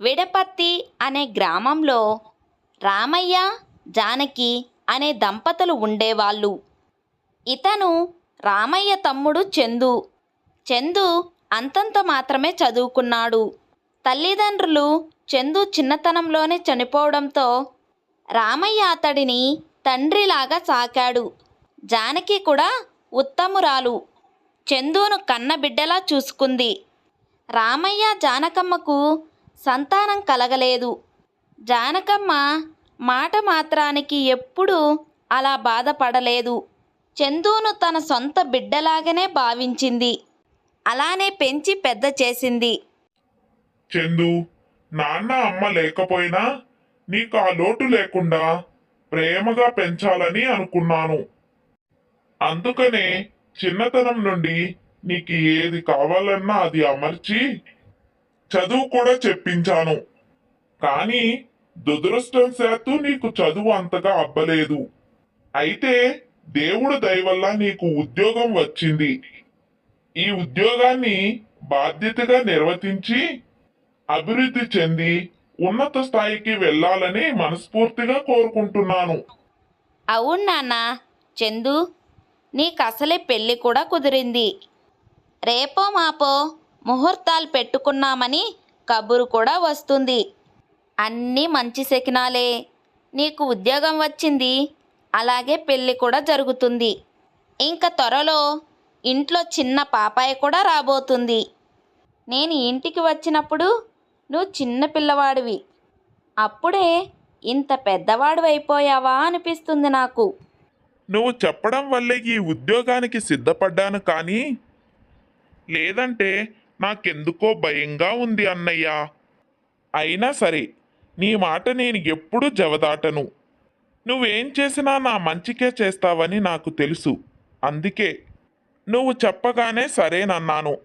విడపత్తి అనే గ్రామంలో రామయ్య జానకి అనే దంపతులు ఉండేవాళ్ళు. ఇతను రామయ్య తమ్ముడు చందు. చందు అంతంత మాత్రమే చదువుకున్నాడు. తల్లిదండ్రులు చందు చిన్నతనంలోనే చనిపోవడంతో రామయ్య అతడిని తండ్రిలాగా సాకాడు. జానకి కూడా ఉత్తమురాలు. చందును కన్నబిడ్డలా చూసుకుంది. రామయ్య జానకమ్మకు సంతానం కలగలేదు. జానకమ్మ మాట మాత్రానికి ఎప్పుడూ అలా బాధపడలేదు. చందును తన సొంత బిడ్డలాగానే భావించింది. అలానే పెంచి పెద్ద చేసింది. చందు నాన్న అమ్మ లేకపోయినా నీకు ఆ లోటు లేకుండా ప్రేమగా పెంచాలని అనుకున్నాను. అందుకనే చిన్నతనం నుండి నీకు ఏది కావాలన్నా అది అమర్చి చదువు కూడా చెప్పించాను. కానీ దురదృష్టం శాత్తు నీకు చదువు అంతగా అబ్బలేదు. అయితే దేవుడు దయవల్ల నీకు ఉద్యోగం వచ్చింది. ఈ ఉద్యోగాన్ని బాధ్యతగా నిర్వర్తించి అభివృద్ధి చెంది ఉన్నత స్థాయికి వెళ్ళాలని మనస్ఫూర్తిగా కోరుకుంటున్నాను. అవును నాన్న చందు నీకు అసలే పెళ్ళి కూడా కుదిరింది. రేపో మాపో. ముహూర్తాలు పెట్టుకున్నామని కబురు కూడా వస్తుంది. అన్నీ మంచి శకినాలే. నీకు ఉద్యోగం వచ్చింది. అలాగే పెళ్ళి కూడా జరుగుతుంది. ఇంకా త్వరలో ఇంట్లో చిన్న పాపాయి కూడా రాబోతుంది. నేను ఇంటికి వచ్చినప్పుడు నువ్వు చిన్న పిల్లవాడివి. అప్పుడే ఇంత పెద్దవాడు అయిపోయావా అనిపిస్తుంది నాకు. నువ్వు చెప్పడం వల్లే ఈ ఉద్యోగానికి సిద్ధపడ్డాను కానీ లేదంటే నాకెందుకో భయంగా ఉంది అన్నయ్య. అయినా సరే నీ మాట నేను ఎప్పుడూ జవదాటను. నువ్వేం చేసినా నా మంచికే చేస్తావని నాకు తెలుసు. అందుకే నువ్వు చెప్పగానే సరేనన్నాను.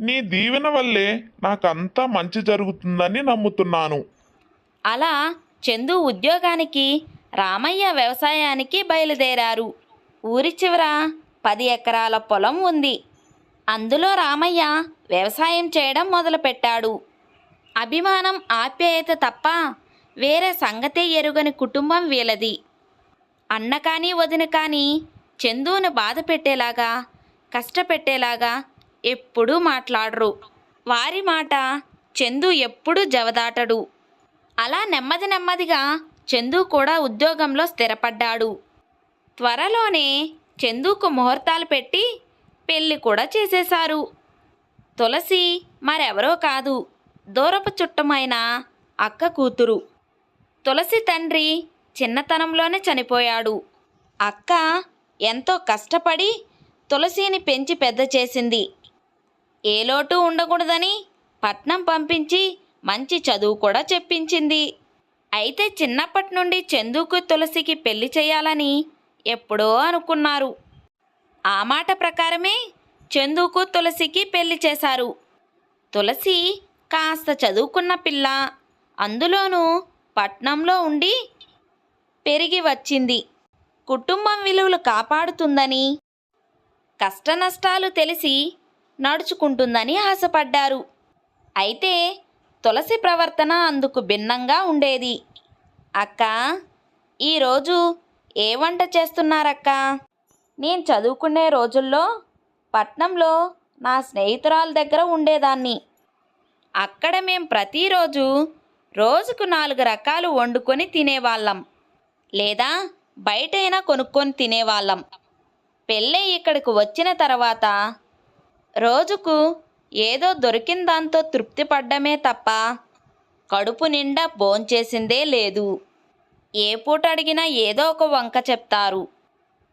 నీ దీవెన వల్లే నాకంతా మంచి జరుగుతుందని నమ్ముతున్నాను. అలా చందు ఉద్యోగానికి రామయ్య వ్యవసాయానికి బయలుదేరారు. ఊరి చివర పది ఎకరాల పొలం ఉంది. అందులో రామయ్య వ్యవసాయం చేయడం మొదలుపెట్టాడు. అభిమానం ఆప్యాయత తప్ప వేరే సంగతే ఎరుగని కుటుంబం వీలది అన్న కానీ వదిన కానీ చందును బాధ పెట్టేలాగా కష్టపెట్టేలాగా ఎప్పుడూ మాట్లాడరు. వారి మాట చందు ఎప్పుడూ జవదాటడు. అలా నెమ్మది నెమ్మదిగా చందు కూడా ఉద్యోగంలో స్థిరపడ్డాడు. త్వరలోనే చందుకు ముహూర్తాలు పెట్టి పెళ్ళి కూడా చేసేశారు. తులసి మరెవరో కాదు. దూరపు చుట్టమైన అక్క కూతురు. తులసి తండ్రి చిన్నతనంలోనే చనిపోయాడు. అక్క ఎంతో కష్టపడి తులసిని పెంచి పెద్ద చేసింది. ఏ లోటు ఉండకూడదని పట్నం పంపించి మంచి చదువు కూడా చెప్పించింది. అయితే చిన్నప్పటి నుండి చందుకు తులసికి పెళ్ళి చేయాలని ఎప్పుడో అనుకున్నారు. ఆ మాట ప్రకారమే చందుకు తులసికి పెళ్ళి చేశారు. తులసి కాస్త చదువుకున్న పిల్ల. అందులోనూ పట్నంలో ఉండి పెరిగి వచ్చింది. కుటుంబం విలువలు కాపాడుతుందని కష్టనష్టాలు తెలిసి నడుచుకుంటుందని ఆశపడ్డారు. అయితే తులసి ప్రవర్తన అందుకు భిన్నంగా ఉండేది. అక్క ఈరోజు ఏ వంట చేస్తున్నారక్క? నేను చదువుకునే రోజుల్లో పట్నంలో నా స్నేహితురాల దగ్గర ఉండేదాన్ని. అక్కడ మేం ప్రతిరోజు రోజుకు నాలుగు రకాలు వండుకొని తినేవాళ్ళం. లేదా బయటైనా కొనుక్కొని తినేవాళ్ళం. పెళ్ళై ఇక్కడికి వచ్చిన తర్వాత రోజుకు ఏదో దొరికిన దాంతో తృప్తి పడ్డమే తప్ప కడుపు నిండా భోంచేసిందే లేదు. ఏ పూట అడిగినా ఏదో ఒక వంక చెప్తారు.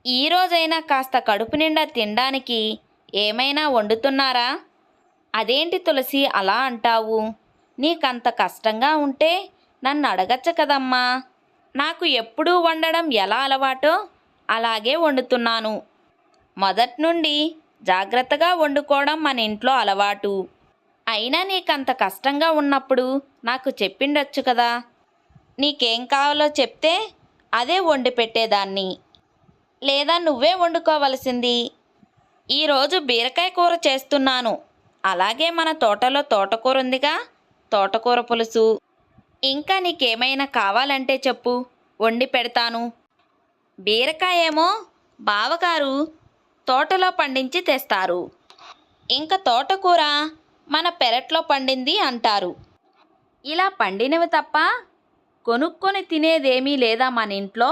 ఈ రోజైనా కాస్త కడుపు నిండా తినడానికి ఏమైనా వండుతున్నారా? అదేంటి తులసి అలా అంటావు? నీకంత కష్టంగా ఉంటే నన్ను అడగచ్చు కదమ్మా. నాకు ఎప్పుడూ వండడం ఎలా అలవాటో అలాగే వండుతున్నాను. మొదటి నుండి జాగ్రత్తగా వండుకోవడం మన ఇంట్లో అలవాటు. అయినా నీకంత కష్టంగా ఉన్నప్పుడు నాకు చెప్పిండొచ్చు కదా. నీకేం కావాలో చెప్తే అదే వండి పెట్టేదాన్ని. లేదా నువ్వే వండుకోవలసింది. ఈరోజు బీరకాయ కూర చేస్తున్నాను. అలాగే మన తోటలో తోటకూర ఉందిగా. తోటకూర పులుసు. ఇంకా నీకేమైనా కావాలంటే చెప్పు. వండి పెడతాను. బీరకాయ ఏమో బావగారు తోటలో పండించి తెస్తారు. ఇంకా తోటకూర మన పెరట్లో పండింది అంటారు. ఇలా పండినవి తప్ప కొనుక్కొని తినేదేమీ లేదా మన ఇంట్లో?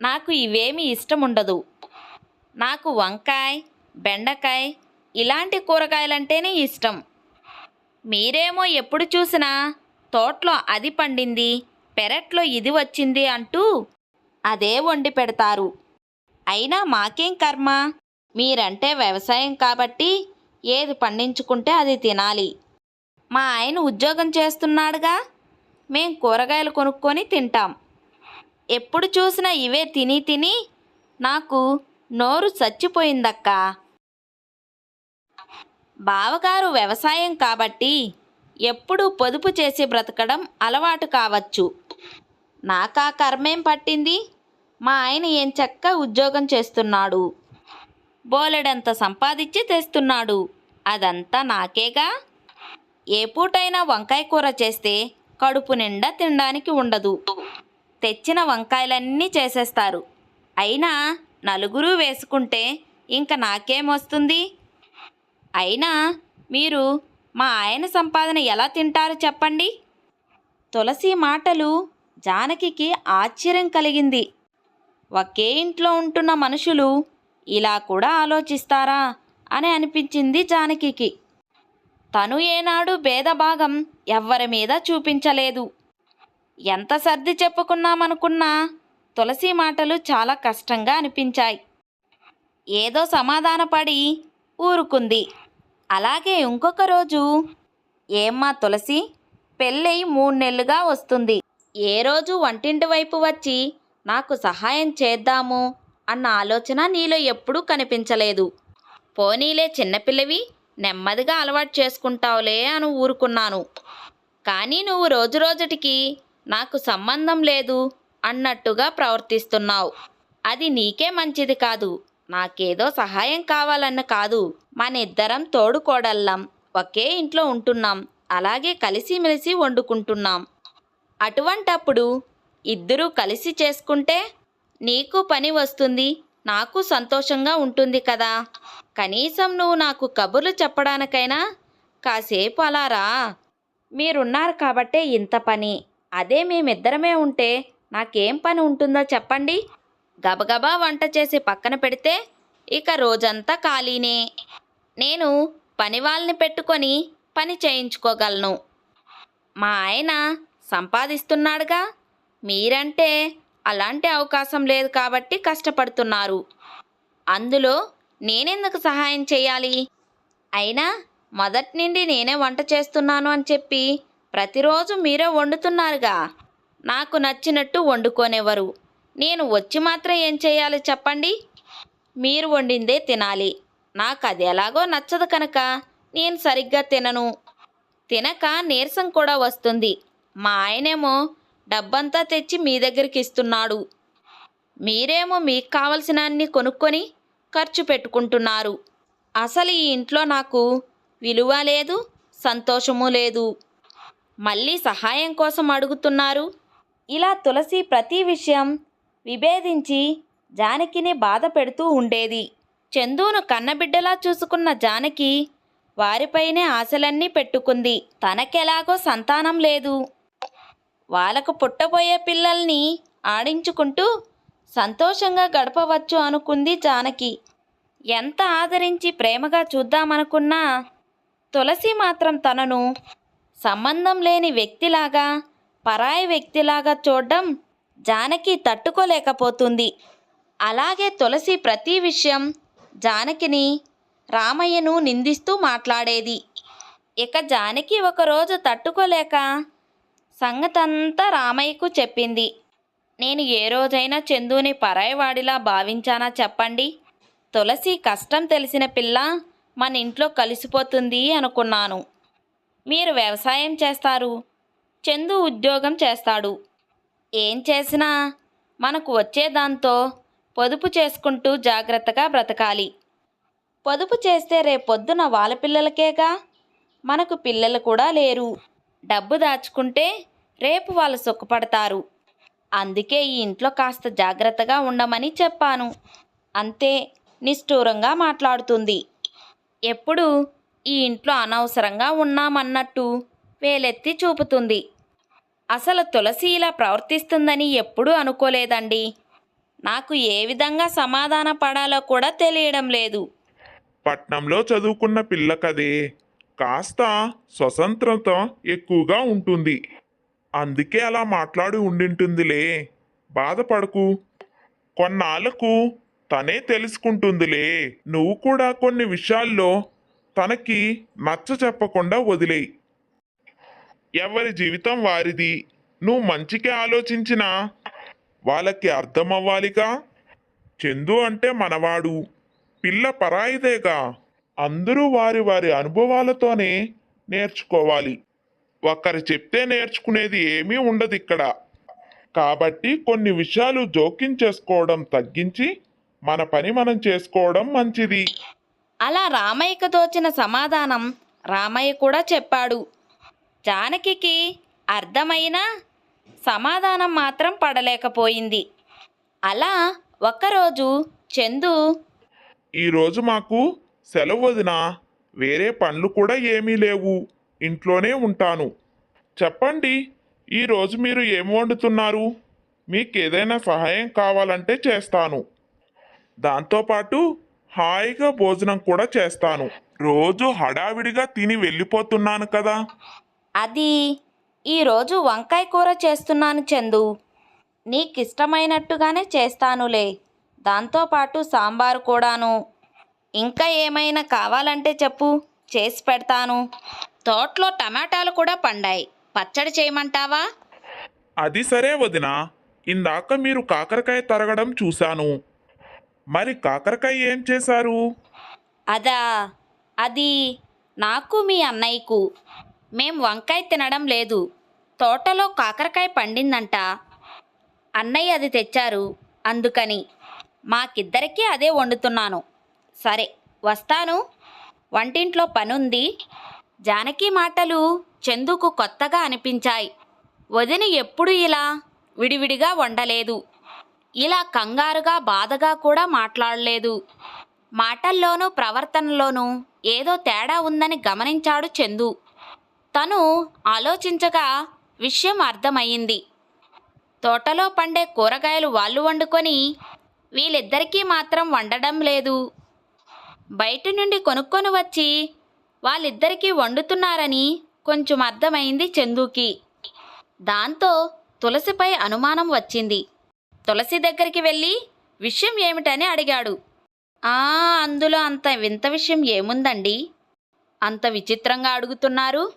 నాకు ఇవేమీ ఇష్టం ఉండదు. నాకు వంకాయ బెండకాయ ఇలాంటి కూరగాయలంటేనే ఇష్టం. మీరేమో ఎప్పుడు చూసినా తోటలో అది పండింది పెరట్లో ఇది వచ్చింది అంటూ అదే వండి పెడతారు. అయినా మాకేం కర్మ? మీరంటే వ్యవసాయం కాబట్టి ఏది పండించుకుంటే అది తినాలి. మా ఆయన ఉద్యోగం చేస్తున్నాడుగా. మేం కూరగాయలు కొనుక్కొని తింటాం. ఎప్పుడు చూసినా ఇవే తిని తిని నాకు నోరు చచ్చిపోయిందక్కా. బావగారు వ్యవసాయం కాబట్టి ఎప్పుడూ పొదుపు చేసి బ్రతకడం అలవాటు కావచ్చు. నాకా కర్మేం పట్టింది? మా ఆయన ఏం చక్క ఉద్యోగం చేస్తున్నాడు. బోలెడంత సంపాదించి తెస్తున్నాడు. అదంతా నాకేగా? ఏ పూటైనా వంకాయ కూర చేస్తే కడుపు నిండా తినడానికి ఉండదు. తెచ్చిన వంకాయలన్నీ చేసేస్తారు. అయినా నలుగురు వేసుకుంటే ఇంక నాకేమొస్తుంది అయినా మీరు మా ఆయన సంపాదన ఎలా తింటారు చెప్పండి? తులసి మాటలు జానకికి ఆశ్చర్యం కలిగింది. ఒకే ఇంట్లో ఉంటున్న మనుషులు ఇలా కూడా ఆలోచిస్తారా అని అనిపించింది జానకికి. తను ఏనాడు భేదభాగం ఎవ్వరి మీద చూపించలేదు. ఎంత సర్ది చెప్పుకున్నామనుకున్నా తులసి మాటలు చాలా కష్టంగా అనిపించాయి. ఏదో సమాధానపడి ఊరుకుంది. అలాగే ఇంకొక రోజు ఏమ్మా తులసి పెళ్ళై మూడు నెలలుగా వస్తుంది. ఏ రోజు వంటింటి వైపు వచ్చి నాకు సహాయం చేద్దాము అన్న ఆలోచన నీలో ఎప్పుడూ కనిపించలేదు. పోనీలే చిన్నపిల్లవి నెమ్మదిగా అలవాటు చేసుకుంటావులే అని ఊరుకున్నాను. కానీ నువ్వు రోజు రోజుటికి నాకు సంబంధం లేదు అన్నట్టుగా ప్రవర్తిస్తున్నావు. అది నీకే మంచిది కాదు. నాకేదో సహాయం కావాలన్న కాదు. మన ఇద్దరం తోడుకోడల్లం ఒకే ఇంట్లో ఉంటున్నాం. అలాగే కలిసిమెలిసి వండుకుంటున్నాం. అటువంటప్పుడు ఇద్దరూ కలిసి చేసుకుంటే నీకు పని వస్తుంది. నాకు సంతోషంగా ఉంటుంది కదా. కనీసం నువ్వు నాకు కబుర్లు చెప్పడానికైనా కాసేపు అలా రా. మీరున్నారు కాబట్టే ఇంత పని. అదే మేమిద్దరమే ఉంటే నాకేం పని ఉంటుందో చెప్పండి. గబగబా వంట చేసి పక్కన పెడితే ఇక రోజంతా ఖాళీనే. నేను పని వాళ్ళని పెట్టుకొని పని చేయించుకోగలను. మా ఆయన సంపాదిస్తున్నాడుగా. మీరంటే అలాంటి అవకాశం లేదు కాబట్టి కష్టపడుతున్నారు. అందులో నేనెందుకు సహాయం చేయాలి? అయినా మొదటి నుండి నేనే వంట చేస్తున్నాను అని చెప్పి ప్రతిరోజు మీరే వండుతున్నారుగా. నాకు నచ్చినట్టు వండుకోనివ్వరు నేను వచ్చి మాత్రం ఏం చేయాలి చెప్పండి? మీరు వండిందే తినాలి. నాకు అది ఎలాగో నచ్చదు కనుక నేను సరిగ్గా తినను. తినక నీరసం కూడా వస్తుంది. మా ఆయనేమో డబ్బంతా తెచ్చి మీ దగ్గరికి ఇస్తున్నాడు. మీరేమో మీకు కావలసిన అన్ని కొనుక్కొని ఖర్చు పెట్టుకుంటున్నారు. అసలు ఈ ఇంట్లో నాకు విలువ లేదు సంతోషము లేదు. మళ్ళీ సహాయం కోసం అడుగుతున్నారు. ఇలా తులసి ప్రతి విషయం విభేదించి జానకిని బాధ పెడుతూ ఉండేది. చందును కన్నబిడ్డలా చూసుకున్న జానకి వారిపైనే ఆశలన్నీ పెట్టుకుంది. తనకెలాగో సంతానం లేదు. వాళ్ళకు పుట్టబోయే పిల్లల్ని ఆడించుకుంటూ సంతోషంగా గడపవచ్చు అనుకుంది జానకి. ఎంత ఆదరించి ప్రేమగా చూద్దామనుకున్నా తులసి మాత్రం తనను సంబంధం లేని వ్యక్తిలాగా పరాయి వ్యక్తిలాగా చూడడం జానకి తట్టుకోలేకపోతుంది. అలాగే తులసి ప్రతి విషయం జానకిని రామయ్యను నిందిస్తూ మాట్లాడేది. ఇక జానకి ఒకరోజు తట్టుకోలేక సంగతంతా రామయ్యకు చెప్పింది. నేను ఏ రోజైనా చందుని పరాయివాడిలా భావించానా చెప్పండి? తులసి కష్టం తెలిసిన పిల్ల మన ఇంట్లో కలిసిపోతుంది అనుకున్నాను. మీరు వ్యవసాయం చేస్తారు చందు ఉద్యోగం చేస్తాడు. ఏం చేసినా మనకు వచ్చే దాంతో పొదుపు చేసుకుంటూ జాగ్రత్తగా బ్రతకాలి. పొదుపు చేస్తే రేపొద్దున వాళ్ళ పిల్లలకేగా? మనకు పిల్లలు కూడా లేరు. డబ్బు దాచుకుంటే రేపు వాళ్ళు సుఖపడతారు. అందుకే ఈ ఇంట్లో కాస్త జాగ్రత్తగా ఉండమని చెప్పాను. అంతే నిష్ఠూరంగా మాట్లాడుతుంది. ఎప్పుడు ఈ ఇంట్లో అనవసరంగా ఉన్నామన్నట్టు వేలెత్తి చూపుతుంది. అసలు తులసి ఇలా ప్రవర్తిస్తుందని ఎప్పుడూ అనుకోలేదండి. నాకు ఏ విధంగా సమాధాన పడాలో కూడా తెలియడం లేదు. పట్నంలో చదువుకున్న పిల్ల కదే. కాస్త స్వతంత్రత ఎక్కువగా ఉంటుంది. అందుకే అలా మాట్లాడి ఉండింటుందిలే. బాధపడకు. కొన్నాళ్ళకు తనే తెలుసుకుంటుందిలే. నువ్వు కూడా కొన్ని విషయాల్లో తనకి నచ్చ చెప్పకుండా వదిలేయి. ఎవరి జీవితం వారిది? నువ్వు మంచికే ఆలోచించినా వాళ్ళకి అర్థం అవ్వాలిగా చందు అంటే మనవాడు. పిల్ల పరాయిదేగా. అందరూ వారి వారి అనుభవాలతోనే నేర్చుకోవాలి. ఒకరు చెప్తే నేర్చుకునేది ఏమీ ఉండదు ఇక్కడ. కాబట్టి కొన్ని విషయాలు జోక్యం చేసుకోవడం తగ్గించి మన పని మనం చేసుకోవడం మంచిది. అలా రామయ్యకు తోచిన సమాధానం రామయ్య కూడా చెప్పాడు. జానకి అర్థమైనా సమాధానం మాత్రం పడలేకపోయింది. అలా ఒకరోజు చందు ఈరోజు మాకు సెలవు వదిన వేరే పనులు కూడా ఏమీ లేవు. ఇంట్లోనే ఉంటాను. చెప్పండి ఈరోజు మీరు ఏం వండుతున్నారు? మీకు ఏదైనా సహాయం కావాలంటే చేస్తాను. దాంతోపాటు హాయిగా భోజనం కూడా చేస్తాను. రోజు హడావిడిగా తిని వెళ్ళిపోతున్నాను కదా. అది ఈరోజు వంకాయ కూర చేస్తున్నాను చందు. నీకిష్టమైనట్టుగానే చేస్తానులే. దాంతోపాటు సాంబారు కూడాను. ఇంకా ఏమైనా కావాలంటే చెప్పు చేసి పెడతాను. తోటలో టమాటాలు కూడా పండాయి. పచ్చడి చేయమంటావా? అది సరే వదిన. ఇందాక మీరు కాకరకాయ తరగడం చూశాను. మరి కాకరకాయ ఏం చేశారు? అదా అది నాకు మీ అన్నయ్యకు. మేం వంకాయ తినడం లేదు. తోటలో కాకరకాయ పండిందంట. అన్నయ్య అది తెచ్చారు. అందుకని మాకిద్దరికీ అదే వండుతున్నాను. సరే వస్తాను. వంటింట్లో పనుంది. జానకి మాటలు చందుకు కొత్తగా అనిపించాయి. వదిన ఎప్పుడు ఇలా విడివిడిగా వండలేదు. ఇలా కంగారుగా బాధగా కూడా మాట్లాడలేదు. మాటల్లోనూ ప్రవర్తనలోనూ ఏదో తేడా ఉందని గమనించాడు చందు. తను ఆలోచించగా విషయం అర్థమయ్యింది. తోటలో పండే కూరగాయలు వాళ్ళు వండుకొని వీళ్ళిద్దరికీ మాత్రం వండడం లేదు. బయట నుండి కొనుక్కొని వచ్చి వాళ్ళిద్దరికీ వండుతున్నారని కొంచెం అర్థమైంది చందుకి. దాంతో తులసిపై అనుమానం వచ్చింది. తులసి దగ్గరికి వెళ్ళి విషయం ఏమిటని అడిగాడు. ఆ అందులో అంత వింత విషయం ఏముందండి? అంత విచిత్రంగా అడుగుతున్నారు.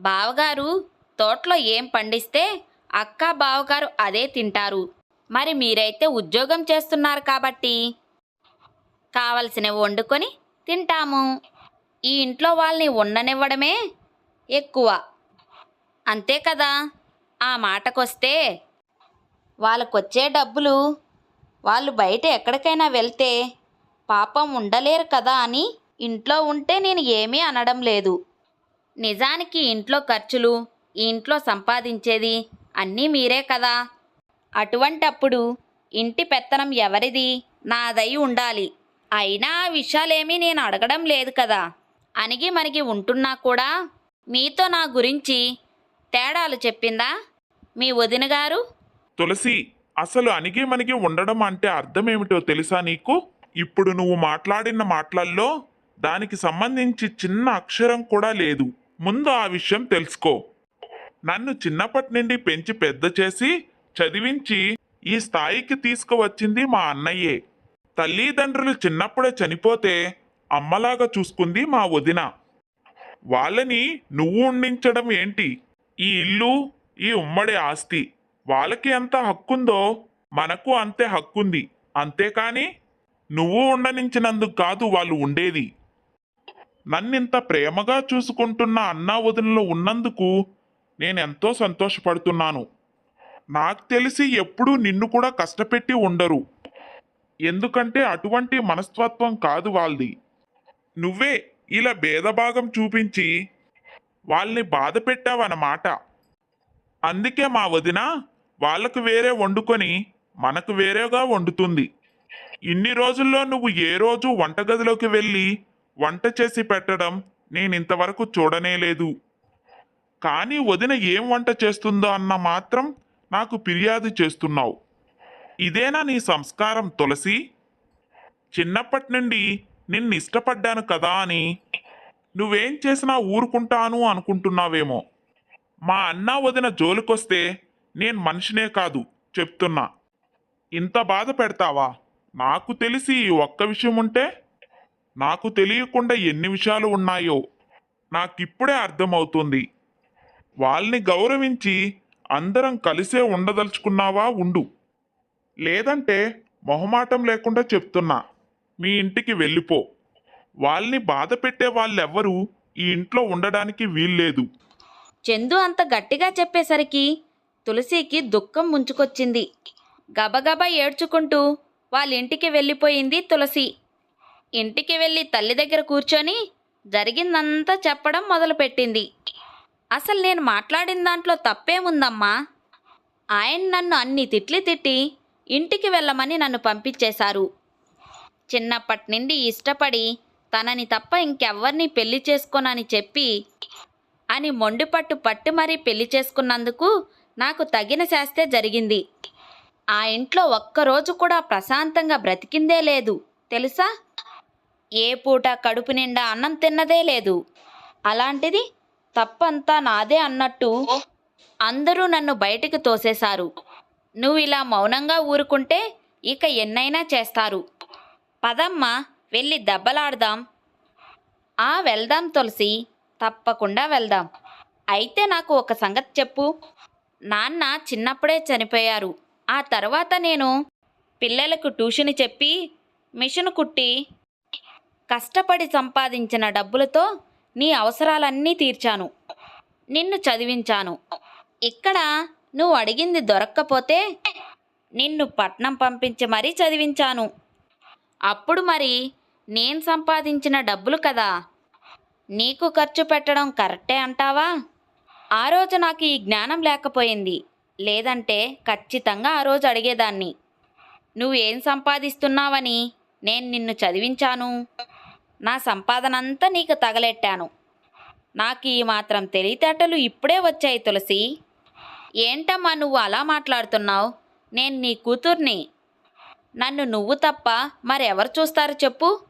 బావగారు తోటలో ఏం పండిస్తే అక్క బావగారు అదే తింటారు. మరి మీరైతే ఉద్యోగం చేస్తున్నారు కాబట్టి కావలసినవి వండుకొని తింటాము. ఈ ఇంట్లో వాళ్ళని ఉండనివ్వడమే ఎక్కువ. అంతే కదా? ఆ మాటకొస్తే వాళ్ళకు వచ్చే డబ్బులు వాళ్ళు బయట ఎక్కడికైనా వెళ్తే పాపం ఉండలేరు కదా అని ఇంట్లో ఉంటే నేను ఏమీ అనడం లేదు. నిజానికి ఇంట్లో ఖర్చులు ఇంట్లో సంపాదించేది అన్నీ మీరే కదా. అటువంటప్పుడు ఇంటి పెత్తనం ఎవరిది? నాదై ఉండాలి. అయినా ఆ విషయాలేమీ నేను అడగడం లేదు కదా. అనిగి మనిగి ఉంటున్నా కూడా మీతో నా గురించి తేడాలు చెప్పిందా? మీ వదిన గారు తులసి అసలు అణిగి మనకి ఉండడం అంటే అర్థం ఏమిటో తెలుసా నీకు? ఇప్పుడు నువ్వు మాట్లాడిన మాటలల్లో దానికి సంబంధించి చిన్న అక్షరం కూడా లేదు. ముందు ఆ విషయం తెలుసుకో. నన్ను చిన్నప్పటి నుండి పెంచి పెద్ద చేసి చదివించి ఈ స్థాయికి తీసుకువచ్చింది మా అన్నయ్యే. తల్లిదండ్రులు చిన్నప్పుడే చనిపోతే అమ్మలాగా చూసుకుంది మా వదిన. వాళ్ళని నువ్వు ఉండించడం ఏంటి? ఈ ఇల్లు ఈ ఉమ్మడి ఆస్తి. వాళ్ళకి ఎంత హక్కుందో మనకు అంతే హక్కుంది. అంతేకాని నువ్వు ఉండనించినందుకు కాదు వాళ్ళు ఉండేది. నన్నింత ప్రేమగా చూసుకుంటున్న అన్నా వదినలో ఉన్నందుకు నేనెంతో సంతోషపడుతున్నాను. నాకు తెలిసి ఎప్పుడూ నిన్ను కూడా కష్టపెట్టి ఉండరు. ఎందుకంటే అటువంటి మనస్తత్వం కాదు వాళ్ళది. నువ్వే ఇలా భేదభాగం చూపించి వాళ్ళని బాధ పెట్టావన్నమాట అందుకే మా వదిన వాళ్ళకు వేరే వండుకొని మనకు వేరేగా వండుతుంది. ఇన్ని రోజుల్లో నువ్వు ఏ రోజు వంటగదిలోకి వెళ్ళి వంట చేసి పెట్టడం నేను ఇంతవరకు చూడనే లేదు. కానీ వదిన ఏం వంట చేస్తుందో అన్న మాత్రం నాకు ఫిర్యాదు చేస్తున్నావు. ఇదేనా నీ సంస్కారం తులసి? చిన్నప్పటి నుండి నిన్ను ఇష్టపడ్డాను కదా అని నువ్వేం చేసినా ఊరుకుంటాను అనుకుంటున్నావేమో. మా అన్న వదిన జోలికొస్తే నేను మనిషినే కాదు చెప్తున్నా. ఇంత బాధ పెడతావా? నాకు తెలిసి ఒక్క విషయం ఉంటే నాకు తెలియకుండా ఎన్ని విషయాలు ఉన్నాయో నాకిప్పుడే అర్థమవుతుంది. వాళ్ళని గౌరవించి అందరం కలిసే ఉండదలుచుకున్నావా ఉండు. లేదంటే మొహమాటం లేకుండా చెప్తున్నా. మీ ఇంటికి వెళ్ళిపో. వాళ్ళని బాధ పెట్టే వాళ్ళెవ్వరూ ఈ ఇంట్లో ఉండడానికి వీల్లేదు. చందు అంత గట్టిగా చెప్పేసరికి తులసికి దుఃఖం ముంచుకొచ్చింది. గబగబా ఏడ్చుకుంటూ వాళ్ళ ఇంటికి వెళ్ళిపోయింది తులసి. ఇంటికి వెళ్ళి తల్లి దగ్గర కూర్చొని జరిగిందంతా చెప్పడం మొదలుపెట్టింది. అసలు నేను మాట్లాడిన దాంట్లో తప్పేముందమ్మా? ఆయన నన్ను అన్ని తిట్లు తిట్టి ఇంటికి వెళ్ళమని నన్ను పంపించేశారు. చిన్నప్పటి నుండి ఇష్టపడి తనని తప్ప ఇంకెవ్వరిని పెళ్ళి చేసుకోనని చెప్పి అని మొండిపట్టు పట్టు మరీ పెళ్ళి చేసుకున్నందుకు నాకు తగిన శాస్తే జరిగింది. ఆ ఇంట్లో ఒక్కరోజు కూడా ప్రశాంతంగా బ్రతికిందే లేదు. తెలుసా? ఏ పూట కడుపు నిండా అన్నం తిన్నదే లేదు. అలాంటిది తప్పంతా నాదే అన్నట్టు అందరూ నన్ను బయటికి తోసేశారు. నువ్వు ఇలా మౌనంగా ఊరుకుంటే ఇక ఎన్నైనా చేస్తారు. పదమ్మా వెళ్ళి దెబ్బలాడదాం. ఆ వెళ్దాం తులసి తప్పకుండా వెళ్దాం. అయితే నాకు ఒక సంగతి చెప్పు. నాన్న చిన్నప్పుడే చనిపోయారు. ఆ తర్వాత నేను పిల్లలకు ట్యూషన్ చెప్పి మిషన్ కుట్టి కష్టపడి సంపాదించిన డబ్బులతో నీ అవసరాలన్నీ తీర్చాను. నిన్ను చదివించాను. ఇక్కడ నువ్వు అడిగింది దొరక్కపోతే నిన్ను పట్నం పంపించి మరీ చదివించాను. అప్పుడు మరి నేను సంపాదించిన డబ్బులు కదా. నీకు ఖర్చు పెట్టడం కరెక్టే అంటావా? ఆ రోజు నాకు ఈ జ్ఞానం లేకపోయింది. లేదంటే ఖచ్చితంగా ఆ రోజు అడిగేదాన్ని. నువ్వేం సంపాదిస్తున్నావని నేను నిన్ను చదివించాను. నా సంపాదనంతా నీకు తగలెట్టాను. నాకు ఈ మాత్రం తెలివితేటలు ఇప్పుడే వచ్చాయి తులసి. ఏంటమ్మా నువ్వు అలా మాట్లాడుతున్నావు? నేను నీ కూతుర్ని. నన్ను నువ్వు తప్ప మరెవరు చూస్తారు చెప్పు.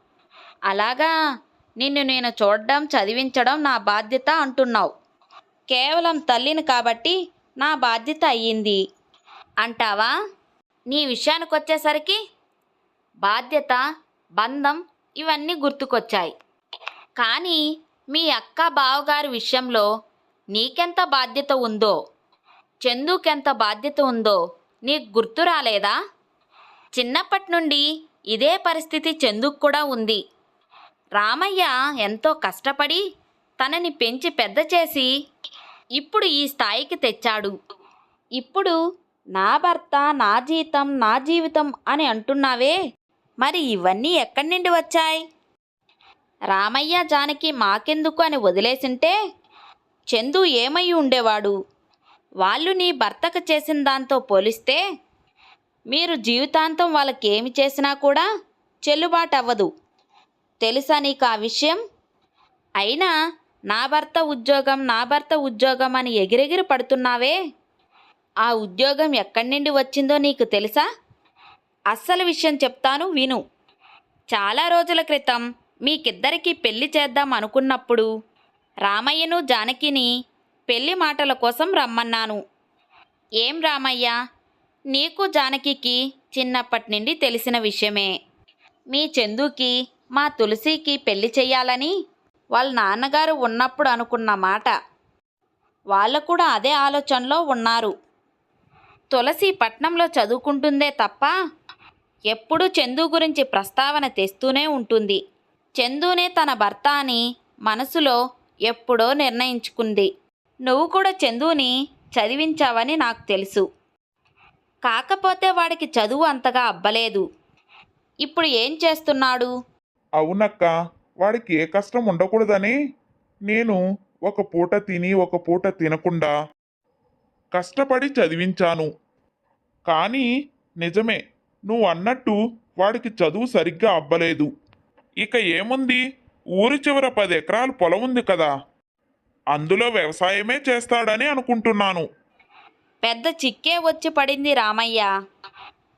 అలాగా నిన్ను నేను చూడడం చదివించడం నా బాధ్యత అంటున్నావు. కేవలం తల్లిని కాబట్టి నా బాధ్యత అయ్యింది. అంటావా? నీ విషయానికి వచ్చేసరికి బాధ్యత బంధం ఇవన్నీ గుర్తుకొచ్చాయి. కానీ మీ అక్క బావగారి విషయంలో నీకెంత బాధ్యత ఉందో చందుకెంత బాధ్యత ఉందో నీకు గుర్తు రాలేదా? చిన్నప్పటి నుండి ఇదే పరిస్థితి చందుకు కూడా ఉంది. రామయ్య ఎంతో కష్టపడి తనని పెంచి పెద్ద చేసి ఇప్పుడు ఈ స్థాయికి తెచ్చాడు. ఇప్పుడు నా భర్త నా జీతం నా జీవితం అని అంటున్నావే? మరి ఇవన్నీ ఎక్కడి నుండి వచ్చాయి? రామయ్య జానకి మాకెందుకు అని వదిలేసింటే చందు ఏమై ఉండేవాడు? వాళ్ళు నీ భర్తకు చేసిన దాంతో పోలిస్తే మీరు జీవితాంతం వాళ్ళకి ఏమి చేసినా కూడా చెల్లుబాటు అవ్వదు తెలుసా నీకు ఆ విషయం? అయినా నా భర్త ఉద్యోగం నా భర్త ఉద్యోగం అని ఎగిరెగిరి పడుతున్నావే? ఆ ఉద్యోగం ఎక్కడి నుండి వచ్చిందో నీకు తెలుసా? అస్సలు విషయం చెప్తాను విను. చాలా రోజుల క్రితం మీకిద్దరికీ పెళ్ళి చేద్దాం అనుకున్నప్పుడు రామయ్యను జానకిని పెళ్ళి మాటల కోసం రమ్మన్నాను. ఏం రామయ్య? నీకు జానకికి చిన్నప్పటి నుండి తెలిసిన విషయమే. మీ చందుకి మా తులసికి పెళ్ళి చేయాలని వాళ్ళ నాన్నగారు ఉన్నప్పుడు అనుకున్న మాట. వాళ్ళు కూడా అదే ఆలోచనలో ఉన్నారు. తులసి పట్నంలో చదువుకుంటుందే తప్ప ఎప్పుడూ చందు గురించి ప్రస్తావన తెస్తూనే ఉంటుంది. చందునే తన భర్త అని మనసులో ఎప్పుడో నిర్ణయించుకుంది. నువ్వు కూడా చందుని చదివించావని నాకు తెలుసు. కాకపోతే వాడికి చదువు అంతగా అబ్బలేదు. ఇప్పుడు ఏం చేస్తున్నాడు? అవునక్క. వాడికి ఏ కష్టం ఉండకూడదని నేను ఒక పూట తిని ఒక పూట తినకుండా కష్టపడి చదివించాను. కానీ నిజమే నువ్వు అన్నట్టు వాడికి చదువు సరిగ్గా అబ్బలేదు. ఇక ఏముంది? ఊరి చివర పది ఎకరాలు పొలం ఉంది కదా అందులో వ్యవసాయమే చేస్తాడని అనుకుంటున్నాను. పెద్ద చిక్కే వచ్చి పడింది రామయ్య.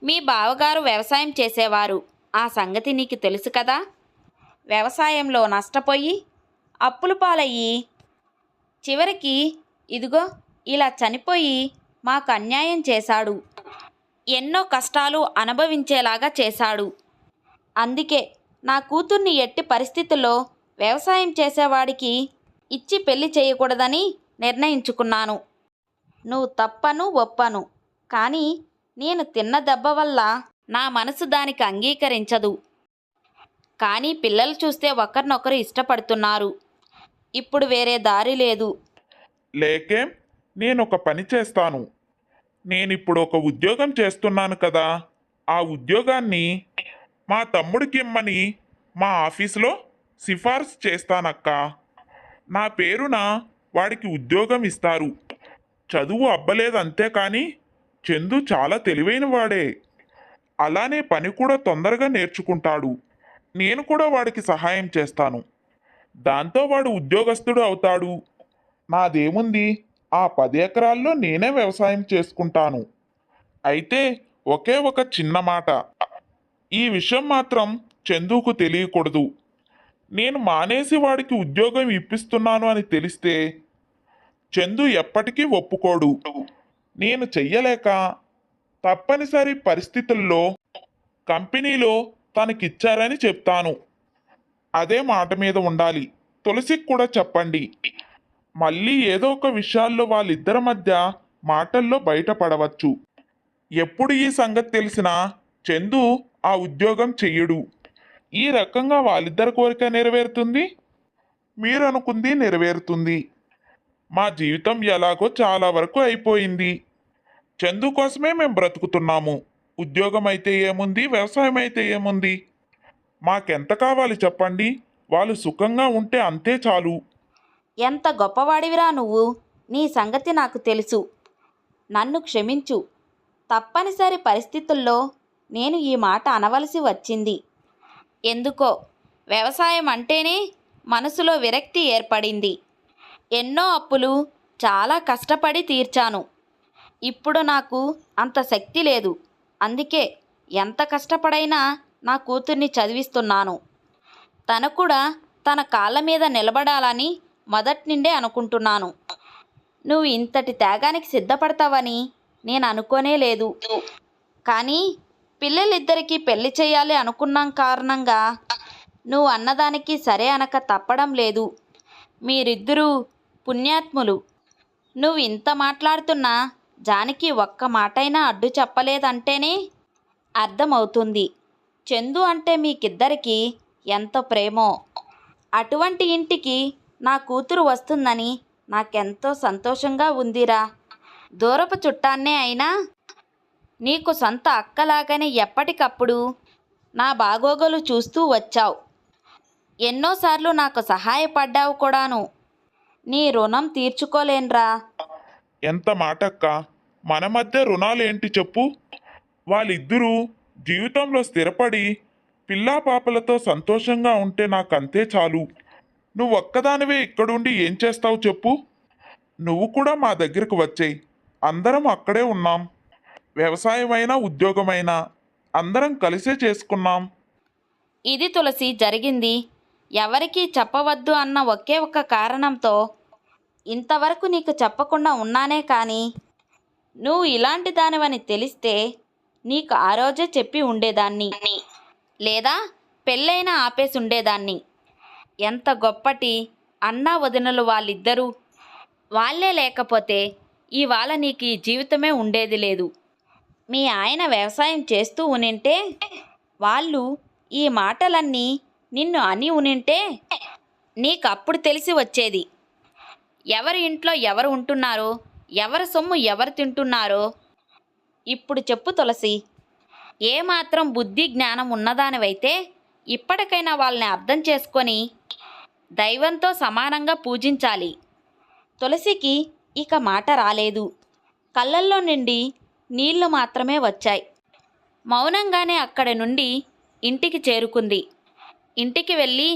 మీ బావగారు వ్యవసాయం చేసేవారు. ఆ సంగతి నీకు తెలుసు కదా? వ్యవసాయంలో నష్టపోయి అప్పుల పాలయ్యి చివరికి ఇదిగో ఇలా చనిపోయి మాకు అన్యాయం చేశాడు. ఎన్నో కష్టాలు అనుభవించేలాగా చేశాడు. అందుకే నా కూతుర్ని ఎట్టి పరిస్థితుల్లో వ్యవసాయం చేసేవాడికి ఇచ్చి పెళ్ళి చేయకూడదని నిర్ణయించుకున్నాను. నువ్వు తప్పను ఒప్పను. కానీ నేను తిన్న దెబ్బ వల్ల నా మనసు దానికి అంగీకరించదు. కానీ పిల్లలు చూస్తే ఒకరినొకరు ఇష్టపడుతున్నారు. ఇప్పుడు వేరే దారి లేదు. లేకే నేను ఒక పని చేస్తాను. నేనిప్పుడు ఒక ఉద్యోగం చేస్తున్నాను కదా. ఆ ఉద్యోగాన్ని మా తమ్ముడికి ఇమ్మని మా ఆఫీసులో సిఫార్సు చేస్తానక్క. నా పేరున వాడికి ఉద్యోగం ఇస్తారు. చదువు అబ్బలేదు అంతే కానీ చందు చాలా తెలివైన వాడే అలానే పని కూడా తొందరగా నేర్చుకుంటాడు. నేను కూడా వాడికి సహాయం చేస్తాను. దాంతో వాడు ఉద్యోగస్తుడు అవుతాడు. నాదేముంది? ఆ పది ఎకరాల్లో నేనే వ్యవసాయం చేసుకుంటాను. అయితే ఒకే ఒక చిన్న మాట. ఈ విషయం మాత్రం చందుకు తెలియకూడదు. నేను మానేసి వాడికి ఉద్యోగం ఇప్పిస్తున్నాను అని తెలిస్తే చందు ఎప్పటికీ ఒప్పుకోడు. నేను చెయ్యలేక తప్పనిసరి పరిస్థితుల్లో కంపెనీలో తనకిచ్చారని చెప్తాను. అదే మాట మీద ఉండాలి. తులసికి కూడా చెప్పండి. మళ్ళీ ఏదో ఒక విషయాల్లో వాళ్ళిద్దరి మధ్య మాటల్లో బయటపడవచ్చు. ఎప్పుడు ఈ సంగతి తెలిసినా చందు ఆ ఉద్యోగం చెయ్యడు. ఈ రకంగా వాళ్ళిద్దరి కోరిక నెరవేరుతుంది? మీరు అనుకుంది నెరవేరుతుంది. మా జీవితం ఎలాగో చాలా వరకు అయిపోయింది. చందు కోసమే మేము బ్రతుకుతున్నాము. ఉద్యోగం అయితే ఏముంది? వ్యవసాయం అయితే ఏముంది? మాకెంత కావాలి చెప్పండి? వాళ్ళు సుఖంగా ఉంటే అంతే చాలు. ఎంత గొప్పవాడివిరా నువ్వు? నీ సంగతి నాకు తెలుసు. నన్ను క్షమించు. తప్పనిసరి పరిస్థితుల్లో నేను ఈ మాట అనవలసి వచ్చింది. ఎందుకో? వ్యవసాయం అంటేనే మనసులో విరక్తి ఏర్పడింది. ఎన్నో అప్పులు చాలా కష్టపడి తీర్చాను. ఇప్పుడు నాకు అంత శక్తి లేదు. అందుకే ఎంత కష్టపడైనా నా కూతుర్ని చదివిస్తున్నాను. తను కూడా తన కాళ్ళ మీద నిలబడాలని మొదటి నుండే అనుకుంటున్నాను. నువ్వు ఇంతటి త్యాగానికి సిద్ధపడతావని నేను అనుకోనే లేదు. కానీ పిల్లలిద్దరికీ పెళ్ళి చేయాలి అనుకున్నాం కారణంగా నువ్వు అన్నదానికి సరే అనక తప్పడం లేదు. మీరిద్దరూ పుణ్యాత్ములు. నువ్వు ఇంత మాట్లాడుతున్నా జానికి ఒక్క మాటైనా అడ్డు చెప్పలేదంటేనే అర్థమవుతుంది. చందు అంటే మీకిద్దరికీ ఎంత ప్రేమో? అటువంటి ఇంటికి నా కూతురు వస్తుందని నాకెంతో సంతోషంగా ఉందిరా. దూరపు చుట్టాన్నే అయినా నీకు సొంత అక్కలాగానే ఎప్పటికప్పుడు నా బాగోగులు చూస్తూ వచ్చావు. ఎన్నోసార్లు నాకు సహాయపడ్డావు కూడాను. నీ రుణం తీర్చుకోలేనురా. ఎంత మాటక్క? మన మధ్య రుణాలేంటి చెప్పు. వాళ్ళిద్దరూ జీవితంలో స్థిరపడి పిల్లా పాపలతో సంతోషంగా ఉంటే నాకు అంతే చాలు. నువ్వు ఒక్కదానివే ఇక్కడుండి ఏం చేస్తావు చెప్పు. నువ్వు కూడా మా దగ్గరకు వచ్చేయి. అందరం అక్కడే ఉన్నాం. వ్యవసాయమైనా ఉద్యోగమైనా అందరం కలిసే చేసుకున్నాం. ఇది తులసి జరిగింది. ఎవరికీ చెప్పవద్దు అన్న ఒకే ఒక కారణంతో ఇంతవరకు నీకు చెప్పకుండా ఉన్నానే కానీ నువ్వు ఇలాంటి దానివని తెలిస్తే నీకు ఆ రోజే చెప్పి ఉండేదాన్ని. లేదా పెళ్ళైనా ఆపేసి ఉండేదాన్ని ఎంత గొప్పటి అన్నా వదినలు వాళ్ళిద్దరూ వాళ్ళే లేకపోతే ఇవాళ నీకు ఈ జీవితమే ఉండేది లేదు. మీ ఆయన వ్యవసాయం చేస్తూ ఉనింటే వాళ్ళు ఈ మాటలన్నీ నిన్ను అని ఉనింటే నీకు అప్పుడు తెలిసి వచ్చేది. ఎవరి ఇంట్లో ఎవరు ఉంటున్నారో ఎవరి సొమ్ము ఎవరు తింటున్నారో ఇప్పుడు చెప్పు తులసి. ఏమాత్రం బుద్ధి జ్ఞానం ఉన్నదానివైతే ఇప్పటికైనా వాళ్ళని అర్థం చేసుకొని దైవంతో సమానంగా పూజించాలి. తులసికి ఇక మాట రాలేదు. కళ్ళల్లో నుండి నీళ్ళు మాత్రమే వచ్చాయి. మౌనంగానే అక్కడి నుండి ఇంటికి చేరుకుంది. ఇంటికి వెళ్ళి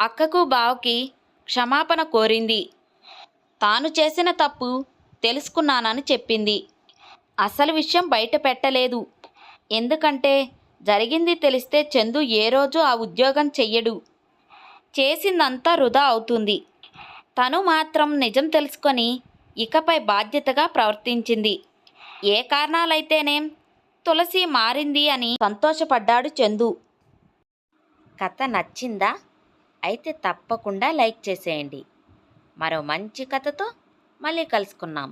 అక్కకు బావకి క్షమాపణ కోరింది. తాను చేసిన తప్పు తెలుసుకున్నానని చెప్పింది. అసలు విషయం బయట పెట్టలేదు. ఎందుకంటే జరిగింది తెలిస్తే చందు ఏ రోజు ఆ ఉద్యోగం చెయ్యడు. చేసిందంతా వృధా అవుతుంది. తను మాత్రం నిజం తెలుసుకొని ఇకపై బాధ్యతగా ప్రవర్తించింది. ఏ కారణాలైతేనేం తులసి మారింది అని సంతోషపడ్డాడు చందు. కథ నచ్చిందా? అయితే తప్పకుండా లైక్ చేసేయండి. మరో మంచి కథతో మళ్ళీ కలుసుకున్నాం